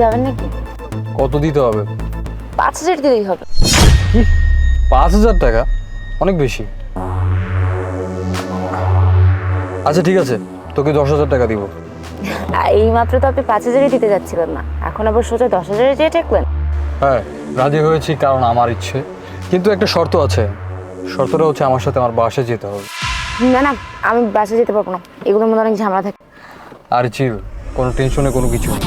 যাবেন নাকি? কত দিতে হবে? পাঁচ হাজার দিলেই হবে। কি? পাঁচ হাজার টাকা? অনেক বেশি। আচ্ছা ঠিক আছে। তোকে দশ হাজার টাকা দিব। এই মাত্র তো আপনি পাঁচ হাজারই দিতে যাচ্ছিলেন না। এখন আবার সোজা দশ হাজারে যেয়ে ঠেকলেন হ্যাঁ রাজি হয়েছি কারণ আমার ইচ্ছে। কিন্তু একটা শর্ত আছে। শর্তটা হচ্ছে আমার সাথে আমার বাসে যেতে হবে। না না আমি বাসে যেতে পারব না। এগুলোর মধ্যে অনেক ঝামেলা থাকে। আর চিল কোনো টেনশনে কোনো কিছু নেই।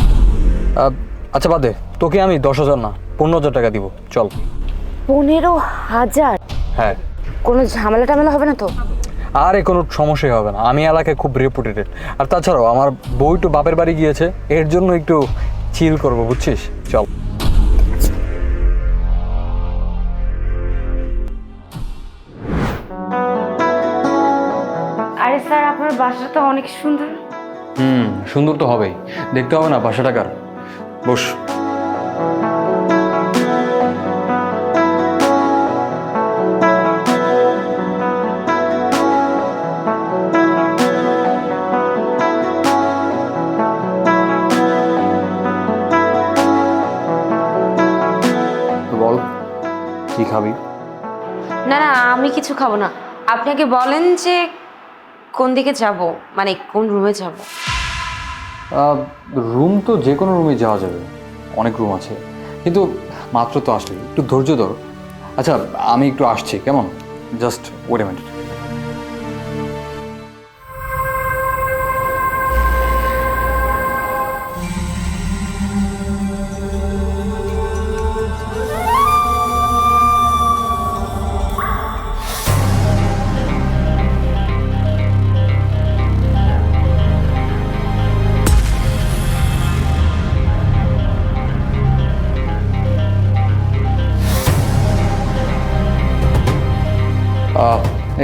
আচ্ছা বাদে তোকে আমি দশ হাজার না পনেরো হাজার টাকা দিব। চল। পনেরো হাজার? হ্যাঁ। কোনো ঝামেলা টামেলা হবে না তো? আরে কোনো সমস্যাই হবে না। আমি এলাকায় খুব রেপুটেটেড আর তাছাড়াও আমার বউ একটু বাপের বাড়ি গিয়েছে। এর জন্য একটু চিল করব বুঝছিস? চল। আরে স্যার আপনার বাসা তো অনেক সুন্দর। হুম সুন্দর তো হবেই। দেখতে হবে না পাঁচশো টাকার বস। বল, কি খাবি? না না, আমি কিছু খাব না। আপনি আগে বলেন যে কোন দিকে যাব মানে কোন রুমে যাব। রুম তো যে কোনো রুমে যাওয়া যাবে। অনেক রুম আছে। কিন্তু মাত্র তো আসলে একটু ধৈর্য ধর। আচ্ছা আমি একটু আসছি। কেমন? জাস্ট ওয়েট এ মিনিট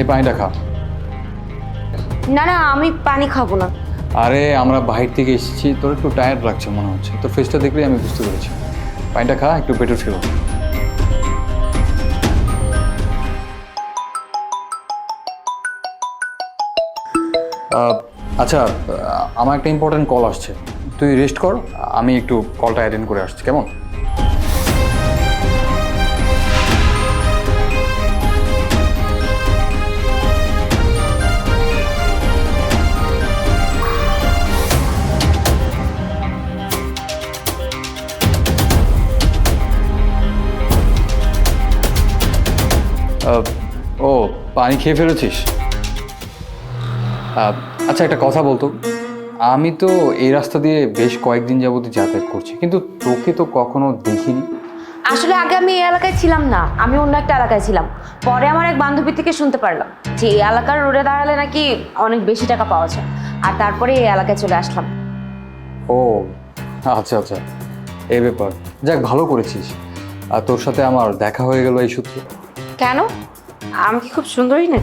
এই পানিটা খা। না না আমি পানি খাব না। আরে আমরা বাহির থেকে এসেছি তোর একটু টায়ার্ড লাগছে মনে হচ্ছে। তোর ফেসটা দেখলেই আমি বুঝতে পেরেছি। পানিটা খা একটু পেটে ছিল আচ্ছা আমার একটা ইম্পর্টেন্ট কল আসছে। তুই রেস্ট কর আমি একটু কলটা অ্যাটেন্ড করে আসছি কেমন? পানি খেয়ে ফেলেছিস? আচ্ছা একটা কথা বলতো। আমি তো এই রাস্তা দিয়ে বেশ কয়েকদিন যাবত যাতায়াত করছি কিন্তু তোকে তো কখনো দেখিনি। আসলে আগে আমি এই এলাকায় ছিলাম না আমি অন্য একটা এলাকায় ছিলাম। পরে আমার এক বান্ধবী থেকে শুনতে পারলাম যে এই এলাকার রোডে দাঁড়ালে নাকি অনেক বেশি টাকা পাওয়া যায়। আর তারপরে এই এলাকায় চলে আসলাম। ও আচ্ছা আচ্ছা। এ ব্যাপার। যাক ভালো করেছিস। আর তোর সাথে আমার দেখা হয়ে গেল এই সূত্রে। কেন? আমি কি খুব সুন্দরী না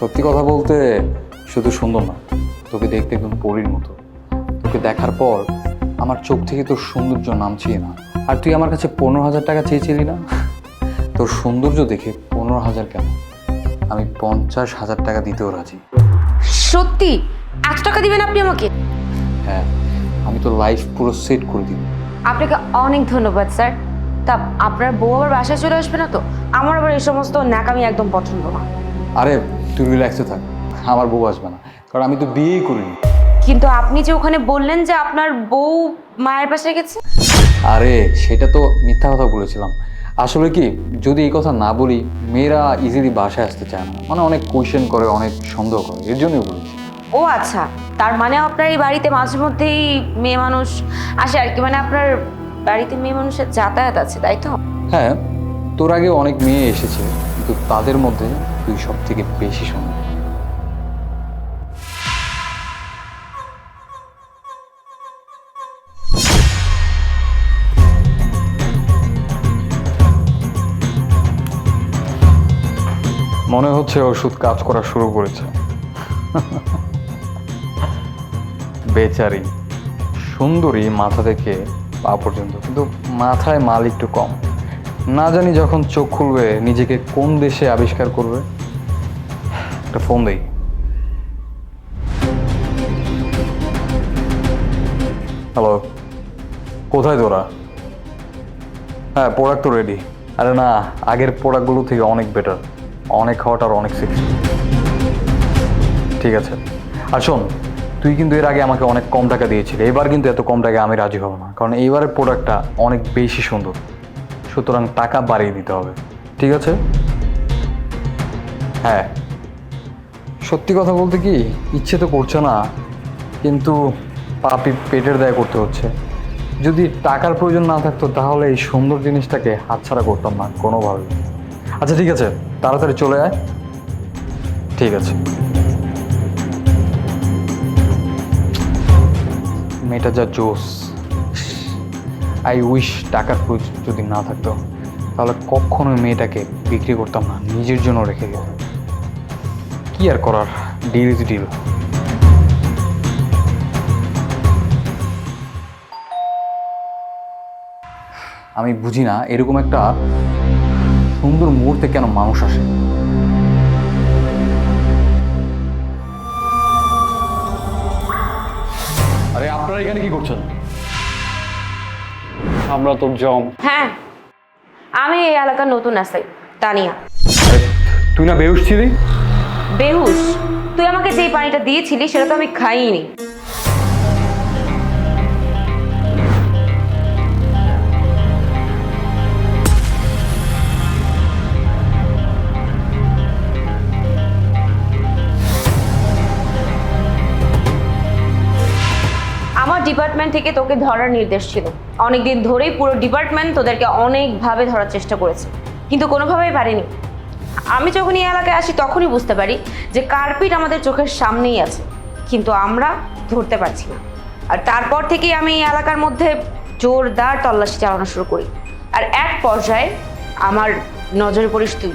সত্যি কথা বলতে শুধু সুন্দর না তোকে দেখতে একদম পরীর মতো। তোকে দেখার পর আমার চোখ থেকে তোর সৌন্দর্য নামছিই না। আর তুই আমার কাছে পনেরো হাজার টাকা চেয়েছিলি না? তোর সৌন্দর্য দেখে পনেরো হাজার কেন? আমি পঞ্চাশ হাজার টাকা দিতেও রাজি। সত্যি? এত টাকা দিবেন আপনি আমাকে? হ্যাঁ আমি তো লাইফ পুরো সেট করে দিব। আপনাকে অনেক ধন্যবাদ স্যার। তা আপনার বউ আবার বাসায় চলে আসবে না তো? আমার আবার এই সমস্ত ন্যাকামি একদম পছন্দ না। আরে তুই রিল্যাক্সে থাক। আমার বউ আসবে না। কারণ আমি তো বিয়েই করিনি। কিন্তু আপনি যে ওখানে বললেন যে আপনার বউ মায়ের পাশে গেছে? আরে সেটা তো মিথ্যা কথা বলেছিলাম। আসলে কি যদি এই কথা না বলি মেয়েরা ইজিলি বাসায় আসতে চায় না। মানে অনেক কোয়েশ্চেন করে অনেক সন্দেহ করে। এর জন্যই বলেছি। ও আচ্ছা তার মানে আপনার এই বাড়িতে মাঝে মধ্যেই মেয়ে মানুষ আসে আর কি? মানে আপনার বাড়িতে মেয়ে মানুষের যাতায়াত আছে, তাই তো? হ্যাঁ তোর আগে অনেক মেয়ে এসেছে, কিন্তু তাদের মধ্যে তুই সব থেকে বেশি সুন্দর। মনে হচ্ছে ওষুধ কাজ করা শুরু করেছে। বেচারি, সুন্দরী মাথা থেকে পা পর্যন্ত। কিন্তু মাথায় মাল একটু কম। না জানি যখন চোখ খুলবে, নিজেকে কোন দেশে আবিষ্কার করবে। একটা ফোন দেই। হ্যালো কোথায় তোরা? হ্যাঁ প্রোডাক্ট তো রেডি আরে না, আগের প্রোডাক্টগুলো থেকে অনেক বেটার অনেক হট আর অনেক সেক্সি ঠিক আছে। আর শোন তুই কিন্তু এর আগে আমাকে অনেক কম টাকা দিয়েছিলি, এবার কিন্তু এত কম টাকায় আমি রাজি হব না, কারণ এইবারের প্রোডাক্টটা অনেক বেশি সুন্দর। সুতরাং টাকা বাড়িয়ে দিতে হবে, ঠিক আছে? হ্যাঁ। সত্যি কথা বলতে কি, ইচ্ছে তো করছে না, কিন্তু পাপি পেটের দায় করতে হচ্ছে। যদি টাকার প্রয়োজন না থাকতো, তাহলে এই সুন্দর জিনিসটাকে হাতছাড়া করতাম না, কোনোভাবে। আচ্ছা ঠিক আছে, তাড়াতাড়ি চলে আয়। ঠিক আছে। মেয়েটা যা জোস। আই উইশ টাকার যদি না থাকতো, তাহলে কখনোই মেয়েটাকে বিক্রি করতাম না, নিজের জন্য রেখে গেতাম কি আর করার ডিল ইজ ডিল আমি বুঝি না এরকম একটা সুন্দর মুহূর্তে কেন মানুষ আসে। আপনারা এখানে কি করছেন? আমরা তোর জম। হ্যাঁ আমি এই এলাকার নতুন আসাই তানিয়া। তুই না বেহুশ ছিলি? বেহুশ? তুই আমাকে যে পানিটা দিয়েছিলি সেটা তো আমি খাইনি। ডিপার্টমেন্ট থেকে তোকে ধরার নির্দেশ ছিল। অনেকদিন ধরেই পুরো ডিপার্টমেন্ট তোদেরকে অনেকভাবে ধরার চেষ্টা করেছে, কিন্তু কোনোভাবেই পারিনি। আমি যখন এই এলাকায় আসি তখনই বুঝতে পারি যে কার্পিট আমাদের চোখের সামনেই আছে, কিন্তু আমরা ধরতে পারছি না। আর তারপর থেকেই আমি এই এলাকার মধ্যে জোরদার তল্লাশি চালানো শুরু করি। আর এক পর্যায়ে আমার নজরে পড়িস তুই।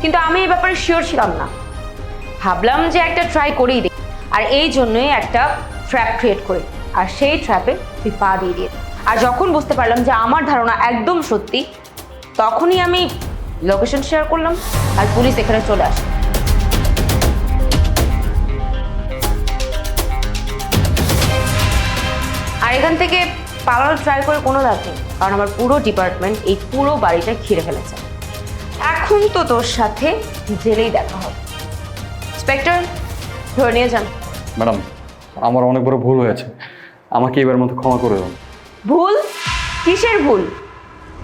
কিন্তু আমি এই ব্যাপারে শিওর ছিলাম না। ভাবলাম যে একটা ট্রাই করেই দিই আর এই জন্যই একটা ট্র্যাপ ক্রিয়েট করি। আর সেই ট্র্যাপে তুই পা দিয়ে দিয়ে আর যখন বুঝতে পারলাম যে আমার ধারণা একদম সত্যি, তখনই আমি লোকেশন শেয়ার করলাম আর পুলিশ এখানে চলে আসে আর এখান থেকে পালানোর ট্রাই করে কোনো লাভ নেই, কারণ আমার পুরো ডিপার্টমেন্ট এই পুরো বাড়িটা ঘিরে ফেলেছে। এখন তো তোর সাথে জেলেই দেখা হবে। স্পেক্টর ধরে নিয়ে যান। ম্যাডাম, আমার অনেক বড় ভুল হয়েছে। আমাকে এবার মতো ক্ষমা করে দাও। ভুল? কিসের ভুল?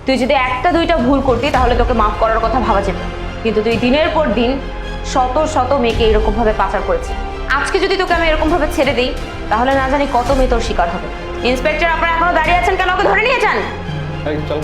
তুই যদি একটা দুইটা ভুল করতি তাহলে তোকে মাফ করার কথা ভাবা যেত। কিন্তু তুই দিনের পর দিন শত শত মেয়েকে এরকমভাবে পাচার করেছিস। আজকে যদি তোকে আমি এরকমভাবে ছেড়ে দিই তাহলে না জানি কত মেয়ে তোর শিকার হবে। ইন্সপেক্টর আপনারা এখনও দাঁড়িয়ে আছেন কেন? ওকে ধরে নিয়ে যান। এই চল।